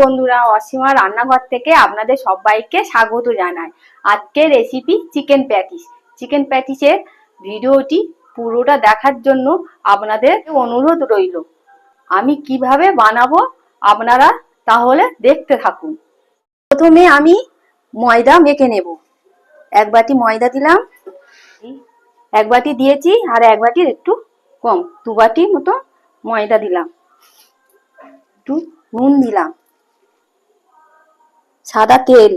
বন্ধুরা, অসীমা রান্নাঘর থেকে আপনাদের সবাইকে স্বাগত জানাই। আজকের রেসিপি চিকেন প্যাটিস চিকেন প্যাটিসের ভিডিওটি পুরোটা দেখার জন্য আপনাদের অনুরোধ রইল। আমি কীভাবে বানাবো আপনারা তাহলে দেখতে থাকুন। প্রথমে আমি ময়দা মেখে নেব। এক বাটি ময়দা দিলাম। এক বাটি দিয়েছি আর এক বাটির একটু কম। দু বাটি মতো ময়দা দিলাম। একটু নুন দিলাম। সাদা তেল।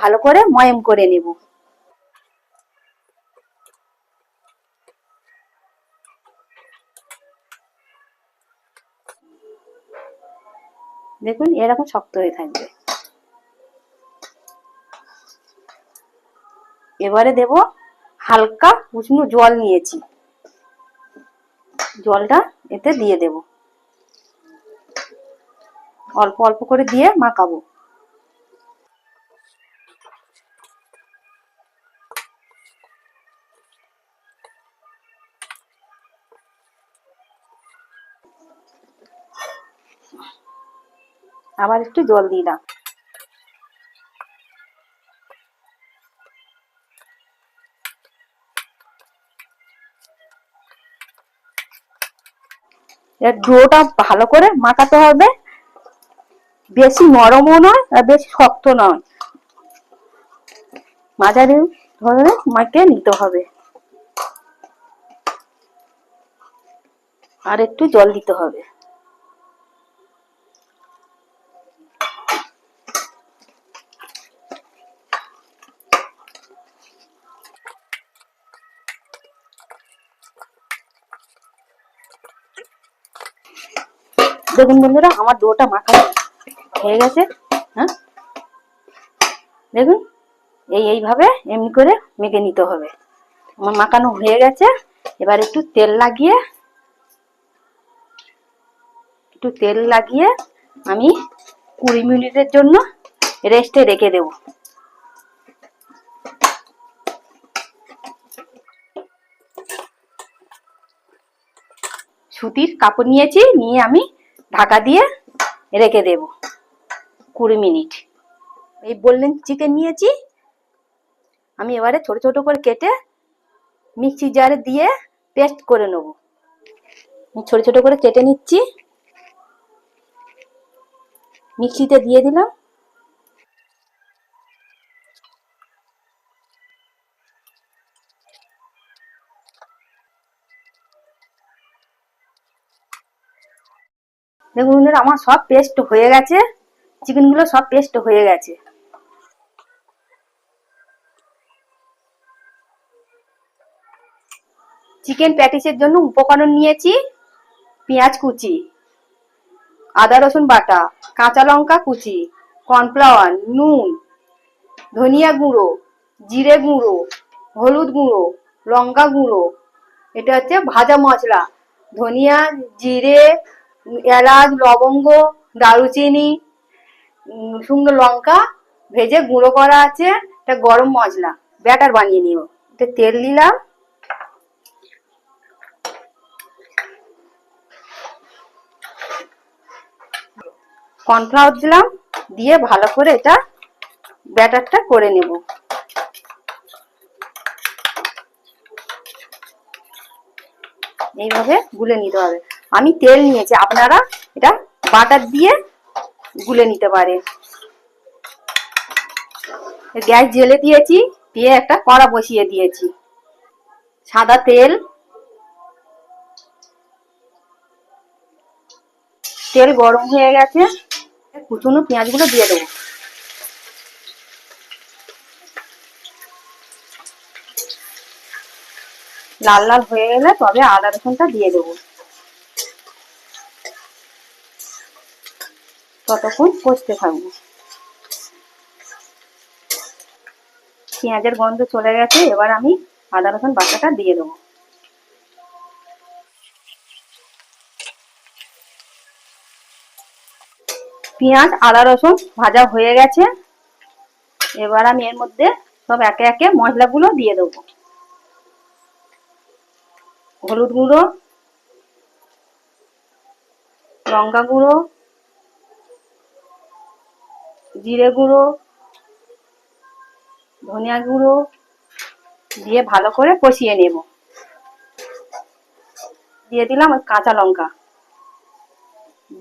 ভালো করে ময়ম করে নেব। দেখুন, এরকম শক্ত হয়ে থাকবে। এবারে দেব হালকা উষ্ণ জল নিয়েছি। জলটা এতে দিয়ে দেব। অল্প অল্প করে দিয়ে মাখাবো। আবার একটু জল দিলাম এর ডোটা ভালো করে মাখাতে হবে। বেশি নরমও নয় আর বেশি শক্ত নয়। মাঝারি ধরে মাকে নিতে হবে। আর একটু জল দিতে হবে। দেখুন বন্ধুরা, আমার ডোটা মাখা হয়ে গেছে হ্যাঁ? দেখুন, এই এইভাবে এমনি করে মেখে নিতে হবে। আমার মাখানো হয়ে গেছে, এবার একটু তেল লাগিয়ে, একটু তেল লাগিয়ে আমি কুড়ি মিনিটের জন্য রেস্টে রেখে দেব। সুতির কাপড় নিয়েছি, নিয়ে আমি ঢাকা দিয়ে রেখে দেব। কুড়ি মিনিট। এই বললেন চিকেন নিয়েছি। আমি এবারে ছোট ছোট করে কেটে মিক্সি জারে দিয়ে পেস্ট করে নেব। ছোট ছোট করে কেটে নিচ্ছি। মিক্সিতে দিয়ে দিলাম। দেখুন আমার সব পেস্ট হয়ে গেছে। চিকেনগুলো সব পেস্ট হয়ে গেছে। চিকেন প্যাটিসের জন্য উপকরণ নিয়েছি পেঁয়াজ কুচি, আদা রসুন বাটা, কাঁচা লঙ্কা কুচি কর্নফ্লাওয়ার নুন, ধনিয়া গুঁড়ো, জিরে গুঁড়ো, হলুদ গুঁড়ো, লঙ্কা গুঁড়ো। এটা হচ্ছে ভাজা মশলা। ধনিয়া, জিরে, এলাচ, লবঙ্গ, দারুচিনি শুকনো লঙ্কা ভেজে গুঁড়ো করা আছে, একটা গরম মশলা। ব্যাটার বানিয়ে নিও। এটা তেল দিলাম। কর্নফ্লাওয়ার দিলাম, দিয়ে ভালো করে এটা ব্যাটারটা করে নেব। এইভাবে গুলে নিতে হবে। আমি তেল নিয়েছি, আপনারা এটা বাটার দিয়ে গুলে নিতে পারেন গ্যাস জেলে দিয়েছি, দিয়ে একটা কড়া বসিয়ে দিয়েছি। সাদা তেল। তেল গরম হয়ে গেছে। কুচুনো পেঁয়াজগুলো দিয়ে দেবো। লাল লাল হয়ে গেলে তবে আদা রসুনটা দিয়ে দেবো। ততক্ষণ কষতে থাকব। পেঁয়াজের গন্ধ চলে গেছে, এবার আমি আদা, রসুন বাটাটা দিয়ে দেবো। পেঁয়াজ, আদা, রসুন ভাজা হয়ে গেছে। এবার আমি এর মধ্যে সব একে একে মশলাগুলো দিয়ে দেবো। হলুদ গুঁড়ো, লঙ্কা গুঁড়ো জিরে গুঁড়ো, ধনিয়া গুঁড়ো দিয়ে ভালো করে কষিয়ে নেব। দিয়ে দিলাম কাঁচা লঙ্কা।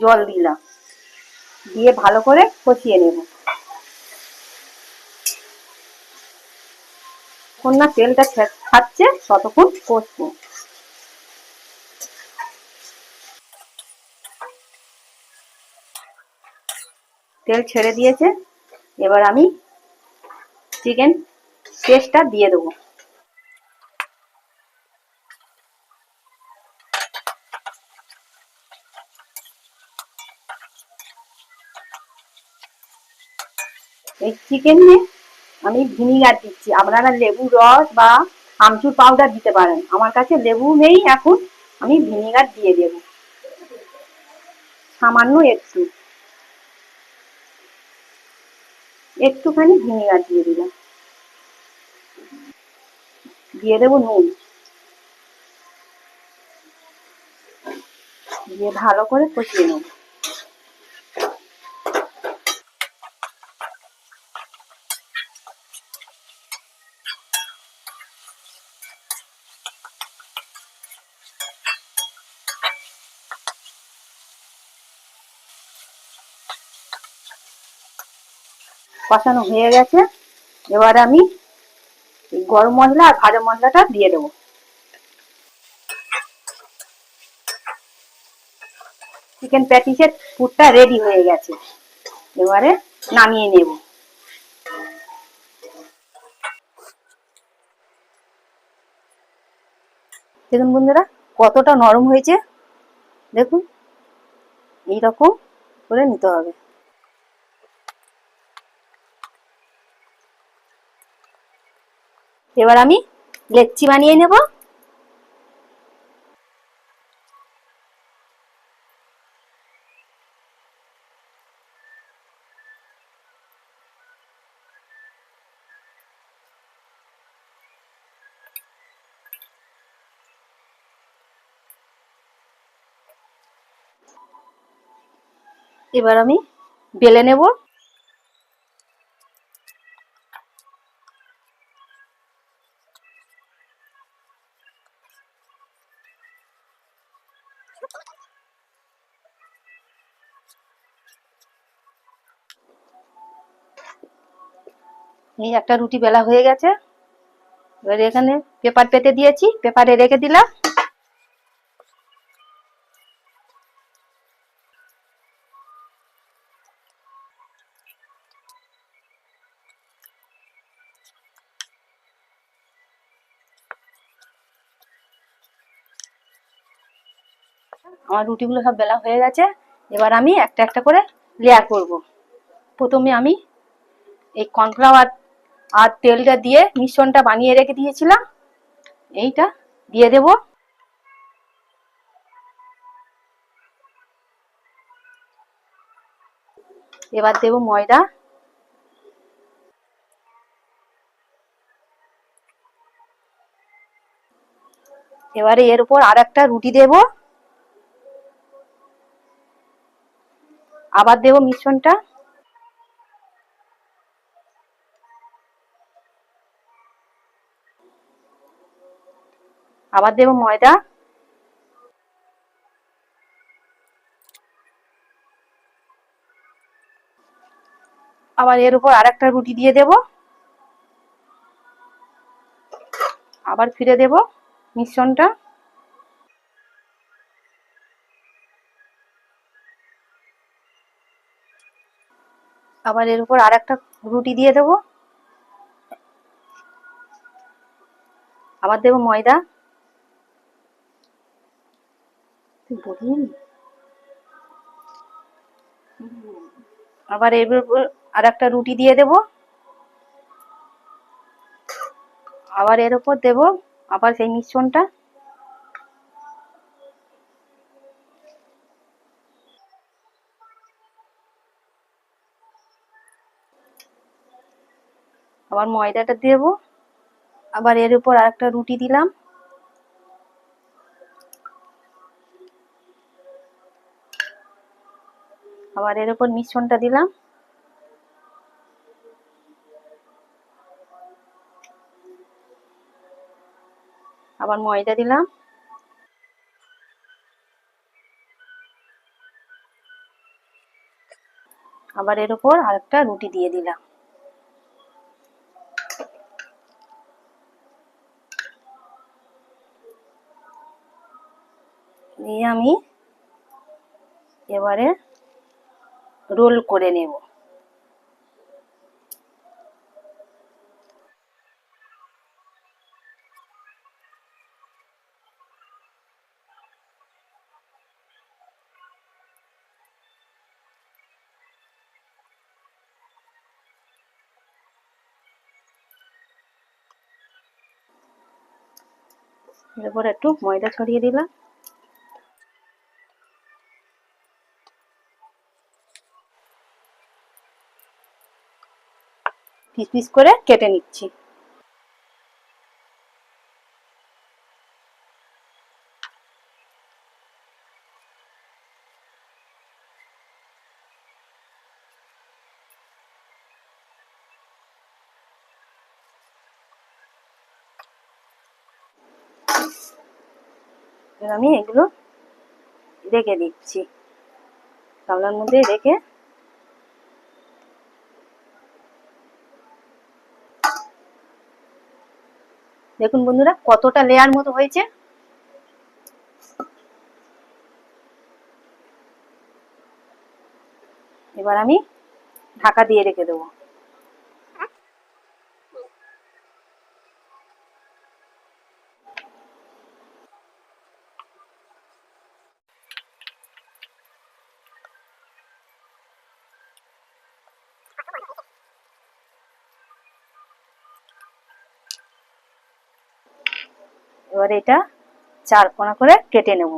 জল দিলাম। দিয়ে ভালো করে কষিয়ে নেব। যতক্ষণ না তেলটা ছে- ছাড়ছে ততক্ষণ কষবো। তেল ছেড়ে দিয়েছে। এবার আমি চিকেন পেস্টটা দিয়ে দেবো। এই চিকেনে আমি ভিনিগার দিচ্ছি। আপনারা লেবু, রস বা আমচুর পাউডার দিতে পারেন। আমার কাছে লেবু নেই, এখন আমি ভিনিগার দিয়ে দেব। সামান্য একটু। একটুখানি ভিনিগার দিয়ে দিলাম। দিয়ে দেবো নুন। দিয়ে ভালো করে কষিয়ে নেব। কষানো হয়ে গেছে। এবার আমি গরম মশলা আর ভাজা মশলাটা দিয়ে দেবো। চিকেন প্যাটিসের পুরটা রেডি হয়ে গেছে। এবারে নামিয়ে নেব। দেখুন বন্ধুরা, কতটা নরম হয়েছে। দেখুন, এইরকম করে নিতে হবে। এবার আমি লেচ্চি বানিয়ে নেব। এবার আমি বেলে নেব। এই একটা রুটি বেলা হয়ে গেছে। এবার এখানে পেপার পেতে দিয়েছি, পেপারে রেখে দিলাম। আমার রুটিগুলো সব বেলা হয়ে গেছে। এবার আমি একটা একটা করে লেয়ার করব। প্রথমে আমি এই কর্নফ্লাওয়ার আর তেলটা দিয়ে মিশ্রণটা বানিয়ে রেখে দিয়েছিলাম। এইটা দিয়ে দেব। এবার দেব ময়দা। এবারে এর উপর আর একটা রুটি দেব। আবার দেব মিশ্রণটা। আবার দেব ময়দা। আবার এর উপর আর একটা রুটি দিয়ে দেব। আবার ফিরে দেব মিশ্রণটা। আবার এর উপর আর একটা রুটি দিয়ে দেব। আবার দেব ময়দা। তুই? আবার এর উপর আর একটা রুটি দিয়ে দেব। আবার এর উপর দেব, আবার সেই মিশ্রণটা। আবার ময়দাটা দেব। আবার এর উপর আর একটা রুটি দিলাম। আবার এর উপর মিশ্রণটা দিলাম। আবার ময়দা দিলাম। আবার এর উপর আরেকটা রুটি দিয়ে দিলাম। দিয়ে আমি এবারে রোল করে নেব। এরপর একটু ময়দা ছড়িয়ে দিলাম। পিস পিস করে কেটে নিচ্ছি। আমি এগুলো রেখে দিচ্ছি। গামলার মধ্যে রেখে দেখুন বন্ধুরা কতটা লেয়ার মতো হয়েছে? এবার আমি ঢাকা দিয়ে রেখে দেবো। এবার এটা চার কোনা করে কেটে নেব।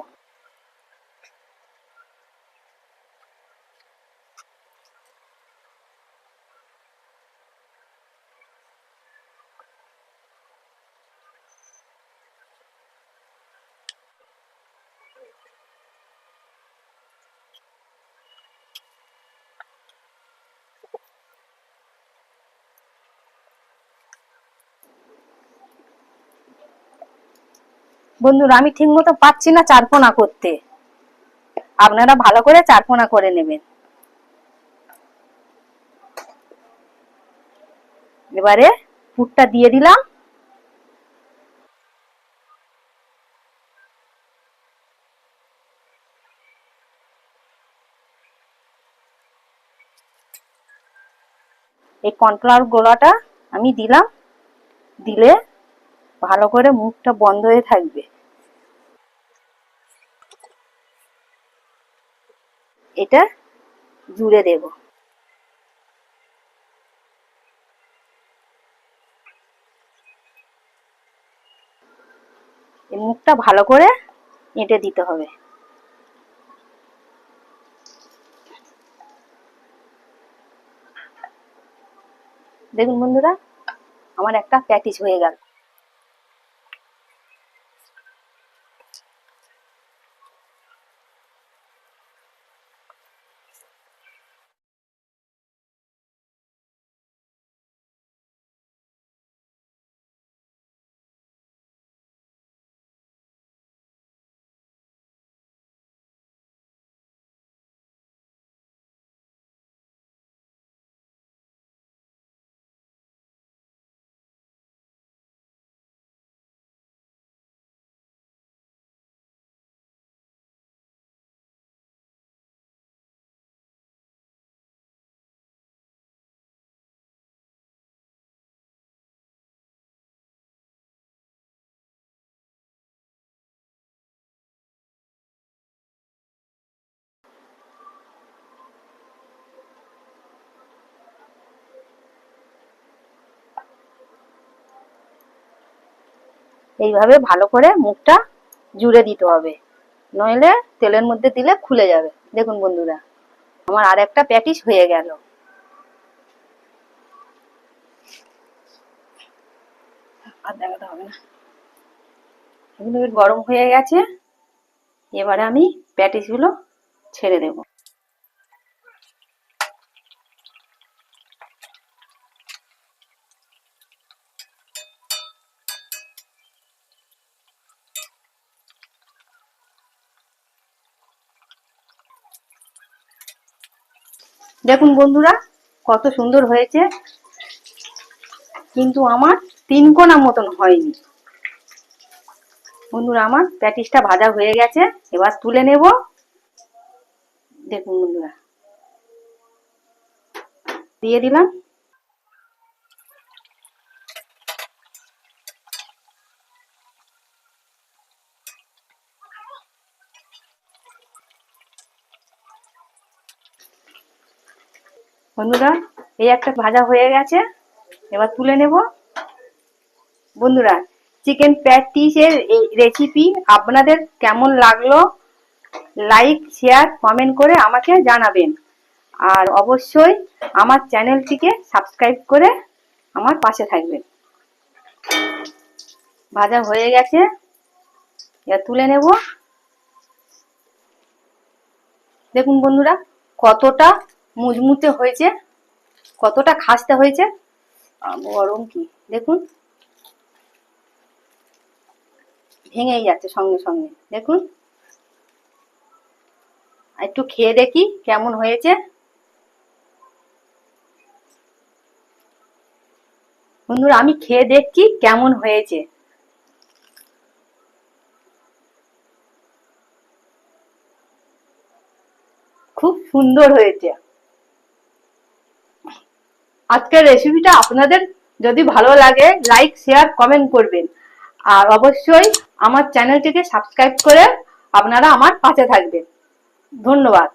বন্ধুরা, আমি ঠিক মতো পাচ্ছি না চারকোনা করতে। আপনারা ভালো করে চারকোনা করে নেবেন। এবারে পুরটা দিয়ে দিলাম। এই কর্নফ্লাওয়ার গোলাটা আমি দিলাম। দিলে ভালো করে মুখটা বন্ধ হয়ে থাকবে। এটা জুড়ে দেব। মুখটা ভালো করে এঁটে দিতে হবে। দেখুন বন্ধুরা, আমার একটা প্যাটিস হয়ে গেল। এইভাবে ভালো করে মুখটা জুড়ে দিতে হবে। নইলে তেলের মধ্যে দিলে খুলে যাবে। দেখুন বন্ধুরা, আমার আর একটা প্যাটিস হয়ে গেল। আর দেখাতে হবে না। এগুলো গরম হয়ে গেছে। এবারে আমি প্যাটিসগুলো ছেড়ে দেব। দেখুন বন্ধুরা, কত সুন্দর হয়েছে। কিন্তু আমার তিন কোনা মতন হয়নি। বন্ধুরা, আমার প্যাটিসটা ভাজা হয়ে গেছে। এবার তুলে নেব। দেখুন বন্ধুরা। দিয়ে দিলাম। বন্ধুরা, এই একটা ভাজা হয়ে গেছে। এবার তুলে নেব। বন্ধুরা চিকেন প্যাটিসের এই রেসিপি আপনাদের কেমন লাগল লাইক শেয়ার কমেন্ট করে আমাকে জানাবেন। আর অবশ্যই আমার চ্যানেলটিকে সাবস্ক্রাইব করে আমার পাশে থাকবেন। ভাজা হয়ে গেছে। এবার তুলে নেব। দেখুন বন্ধুরা, কতটা মুচমুচে হয়েছে, কতটা খাসতে হয়েছে গরম কি? দেখুন, ভেঙেই যাচ্ছে সঙ্গে সঙ্গে, দেখুন। একটু খেয়ে দেখি কেমন হয়েছে। বন্ধুরা, আমি খেয়ে দেখছি কেমন হয়েছে। খুব সুন্দর হয়েছে। আজকের রেসিপিটা আপনাদের যদি ভালো লাগে লাইক শেয়ার কমেন্ট করবেন। আর অবশ্যই আমার চ্যানেলটিকে সাবস্ক্রাইব করে আপনারা আমার পাশে থাকবেন। ধন্যবাদ।